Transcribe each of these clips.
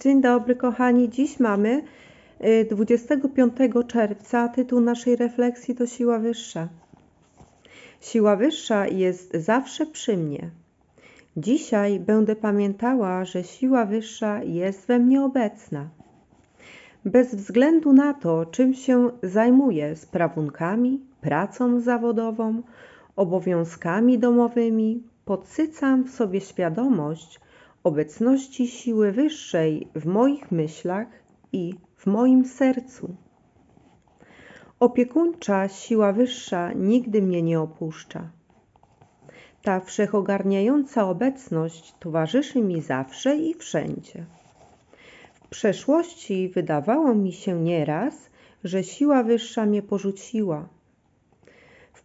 Dzień dobry, kochani. Dziś mamy y, 25 czerwca. Tytuł naszej refleksji to Siła Wyższa. Siła Wyższa jest zawsze przy mnie. Dzisiaj będę pamiętała, że siła wyższa jest we mnie obecna. Bez względu na to, czym się zajmuję sprawunkami, pracą zawodową, obowiązkami domowymi, podsycam w sobie świadomość obecności siły wyższej w moich myślach i w moim sercu. Opiekuńcza siła wyższa nigdy mnie nie opuszcza. Ta wszechogarniająca obecność towarzyszy mi zawsze i wszędzie. W przeszłości wydawało mi się nieraz, że siła wyższa mnie porzuciła.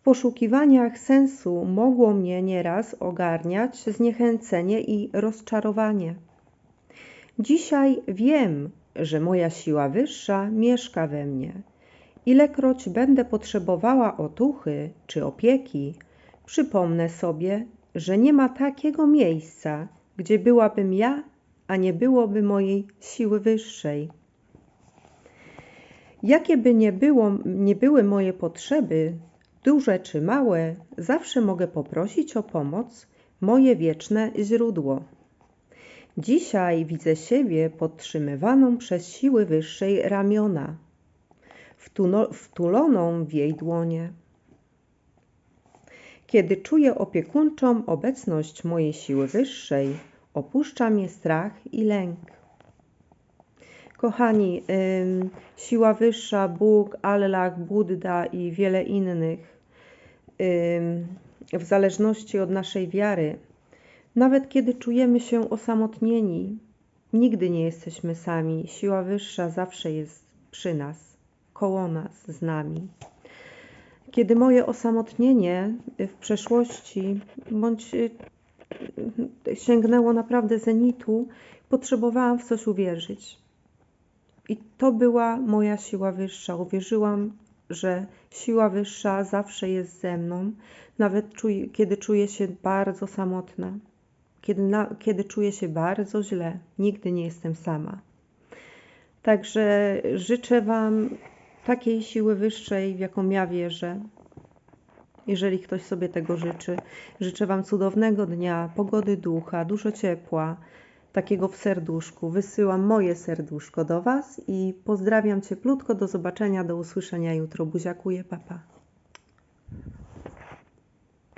Poszukiwaniach sensu mogło mnie nieraz ogarniać zniechęcenie i rozczarowanie. Dzisiaj wiem, że moja siła wyższa mieszka we mnie. Ilekroć będę potrzebowała otuchy czy opieki, przypomnę sobie, że nie ma takiego miejsca, gdzie byłabym ja, a nie byłoby mojej siły wyższej. Jakie by nie, było, nie były moje potrzeby, duże czy małe, zawsze mogę poprosić o pomoc moje wieczne źródło. Dzisiaj widzę siebie podtrzymywaną przez siły wyższej ramiona, wtuloną w jej dłonie. Kiedy czuję opiekuńczą obecność mojej siły wyższej, opuszcza mnie strach i lęk. Kochani, siła wyższa, Bóg, Allah, Buddha i wiele innych, w zależności od naszej wiary, nawet kiedy czujemy się osamotnieni, nigdy nie jesteśmy sami. Siła wyższa zawsze jest przy nas, koło nas, z nami. Kiedy moje osamotnienie w przeszłości bądź y, sięgnęło naprawdę zenitu, potrzebowałam w coś uwierzyć. I to była moja siła wyższa. Uwierzyłam, że siła wyższa zawsze jest ze mną, nawet kiedy czuję się bardzo samotna, kiedy, na, kiedy czuję się bardzo źle. Nigdy nie jestem sama. Także życzę Wam takiej siły wyższej, w jaką ja wierzę. Jeżeli ktoś sobie tego życzy, życzę Wam cudownego dnia, pogody ducha, dużo ciepła, takiego w serduszku. Wysyłam moje serduszko do Was i pozdrawiam cieplutko. Do zobaczenia, do usłyszenia jutro. Buziakuję, papa.